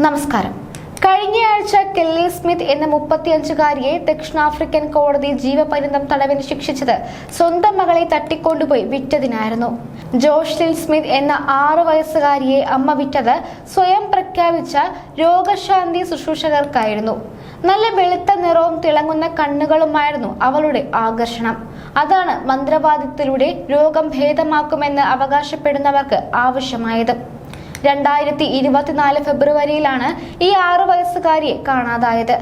നമസ്കാരം. കഴിഞ്ഞയാഴ്ച Kelly Smith എന്ന മുപ്പത്തിയഞ്ചുകാരിയെ ദക്ഷിണാഫ്രിക്കൻ കോടതി ജീവപര്യന്തം തടവിന് ശിക്ഷിച്ചത് സ്വന്തം മകളെ തട്ടിക്കൊണ്ടുപോയി വിറ്റതിനായിരുന്നു. ജോഷ്ലിൻ സ്മിത്ത് എന്ന ആറു വയസ്സുകാരിയെ അമ്മ വിറ്റത് സ്വയം പ്രഖ്യാപിച്ച രോഗശാന്തി ശുശ്രൂഷകർക്കായിരുന്നു. നല്ല വെളുത്ത നിറവും തിളങ്ങുന്ന കണ്ണുകളുമായിരുന്നു അവളുടെ ആകർഷണം. അതാണ് മന്ത്രവാദിത്തിലൂടെ രോഗം ഭേദമാക്കുമെന്ന് അവകാശപ്പെടുന്നവർക്ക് ആവശ്യമായത്. രണ്ടായിരത്തി ഇരുപത്തിനാല് ഫെബ്രുവരിയിലാണ് ഈ ആറു വയസ്സുകാരിയെ കാണാതായത്.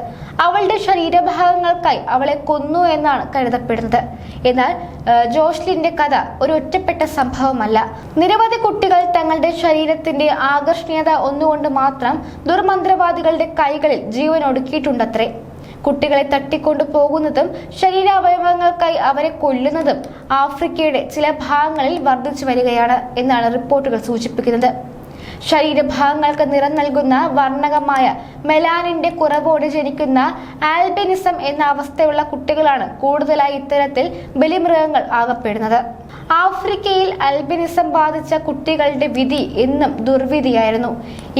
അവളുടെ ശരീരഭാഗങ്ങൾക്കായി അവളെ കൊന്നു എന്നാണ് കരുതപ്പെടുന്നത്. എന്നാൽ ജോഷ്ലിന്റെ കഥ ഒരു ഒറ്റപ്പെട്ട സംഭവമല്ല. നിരവധി കുട്ടികൾ തങ്ങളുടെ ശരീരത്തിന്റെ ആകർഷണീയത ഒന്നുകൊണ്ട് മാത്രം ദുർമന്ത്രവാദികളുടെ കൈകളിൽ ജീവൻ ഒടുക്കിയിട്ടുണ്ടത്രേ. കുട്ടികളെ തട്ടിക്കൊണ്ടു പോകുന്നതും ശരീരാവയവങ്ങൾക്കായി അവരെ കൊല്ലുന്നതും ആഫ്രിക്കയുടെ ചില ഭാഗങ്ങളിൽ വർദ്ധിച്ചു വരികയാണ് എന്നാണ് റിപ്പോർട്ടുകൾ സൂചിപ്പിക്കുന്നത്. ശരീരഭാഗങ്ങൾക്ക് നിറം നൽകുന്ന വർണകമായ മെലാനിന്റെ കുറവോടെ ജനിക്കുന്ന ആൽബിനിസം എന്ന അവസ്ഥയുള്ള കുട്ടികളാണ് കൂടുതലായി ഇത്തരത്തിൽ ബലിമൃഗങ്ങൾ ആകപ്പെടുന്നത്. ആഫ്രിക്കയിൽ അൽബിനിസം ബാധിച്ച കുട്ടികളുടെ വിധി എന്നും ദുർവിധിയായിരുന്നു.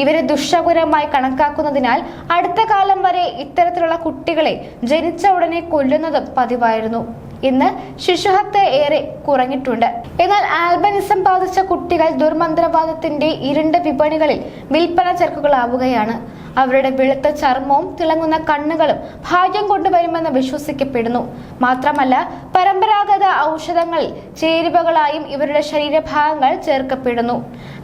ഇവരെ ദുഷ്ടകുരമായി കണക്കാക്കുന്നതിനാൽ അടുത്ത കാലം വരെ ഇത്തരത്തിലുള്ള കുട്ടികളെ ജനിച്ച ഉടനെ കൊല്ലുന്നതും പതിവായിരുന്നു. ഇന്ന് ശിശുഹത്യ ഏറെ കുറഞ്ഞിട്ടുണ്ട്. എന്നാൽ ആൽബനിസം ബാധിച്ച കുട്ടികൾ ദുർമന്ത്രവാദത്തിന്റെ ഇരുണ്ട വിപണികളിൽ വിൽപ്പന ചരക്കുകളാവുകയാണ്. അവരുടെ വെളുത്ത ചർമ്മവും തിളങ്ങുന്ന കണ്ണുകളും ഭാഗ്യം കൊണ്ടുവരുമെന്ന് വിശ്വസിക്കപ്പെടുന്നു. മാത്രമല്ല പരമ്പരാഗത ഔഷധങ്ങളിൽ ചേരുവകളായും ഇവരുടെ ശരീരഭാഗങ്ങൾ ചേർക്കപ്പെടുന്നു.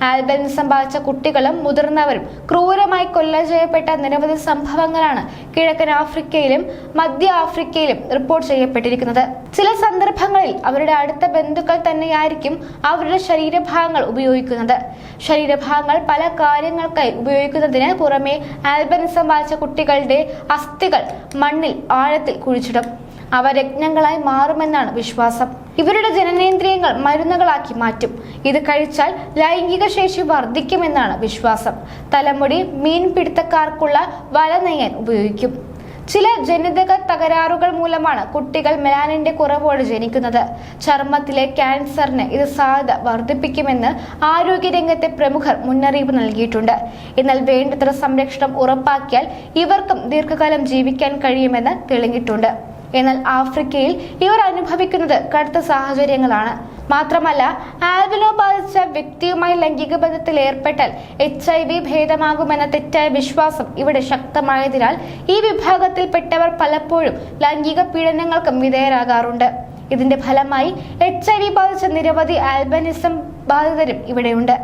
ആൽബനിസം ബാധിച്ച കുട്ടികളും മുതിർന്നവരും ക്രൂരമായി കൊല്ല ചെയ്യപ്പെട്ട നിരവധി സംഭവങ്ങളാണ് കിഴക്കൻ ആഫ്രിക്കയിലും മധ്യ ആഫ്രിക്കയിലും റിപ്പോർട്ട് ചെയ്യപ്പെട്ടിരിക്കുന്നത്. ചില സന്ദർഭങ്ങളിൽ അവരുടെ അടുത്ത ബന്ധുക്കൾ തന്നെയായിരിക്കും അവരുടെ ശരീരഭാഗങ്ങൾ ഉപയോഗിക്കുന്നത്. ശരീരഭാഗങ്ങൾ പല കാര്യങ്ങൾക്കായി ഉപയോഗിക്കുന്നതിന് പുറമെ ആൽബനിസം ബാധിച്ച കുട്ടികളുടെ അസ്ഥികൾ മണ്ണിൽ ആഴത്തിൽ കുഴിച്ചിടും. അവ രത്നങ്ങളായി മാറുമെന്നാണ് വിശ്വാസം. ഇവരുടെ ജനനേന്ദ്രിയങ്ങൾ മരുന്നുകളാക്കി മാറ്റും. ഇത് കഴിച്ചാൽ ലൈംഗിക ശേഷി വർദ്ധിക്കുമെന്നാണ് വിശ്വാസം. തലമുടി മീൻപിടുത്തക്കാർക്കുള്ള വല നെയ്യാൻ ഉപയോഗിക്കും. ചില ജനിതക തകരാറുകൾ മൂലമാണ് കുട്ടികൾ മെലാനിന്റെ കുറവോടെ ജനിക്കുന്നത്. ചർമ്മത്തിലെ ക്യാൻസറിന് ഇത് സാധ്യത വർദ്ധിപ്പിക്കുമെന്ന് ആരോഗ്യരംഗത്തെ പ്രമുഖർ മുന്നറിയിപ്പ് നൽകിയിട്ടുണ്ട്. എന്നാൽ വേണ്ടത്ര സംരക്ഷണം ഉറപ്പാക്കിയാൽ ഇവർക്കും ദീർഘകാലം ജീവിക്കാൻ കഴിയുമെന്ന് തെളിഞ്ഞിട്ടുണ്ട്. എന്നാൽ ആഫ്രിക്കയിൽ ഇവർ അനുഭവിക്കുന്നത് കടുത്ത സാഹചര്യങ്ങളാണ്. മാത്രമല്ല ആൽബിനോ ബാധിച്ച വ്യക്തിയുമായി ലൈംഗിക ബന്ധത്തിൽ ഏർപ്പെട്ടാൽ എച്ച് ഐ വി ഭേദമാകുമെന്ന തെറ്റായ വിശ്വാസം ഇവിടെ ശക്തമായതിനാൽ ഈ വിഭാഗത്തിൽപ്പെട്ടവർ പലപ്പോഴും ലൈംഗിക പീഡനങ്ങൾക്കും വിധേയരാകാറുണ്ട്. ഇതിന്റെ ഫലമായി എച്ച് ഐ വി ബാധിച്ച നിരവധി ആൽബനിസം ബാധിതരും ഇവിടെയുണ്ട്.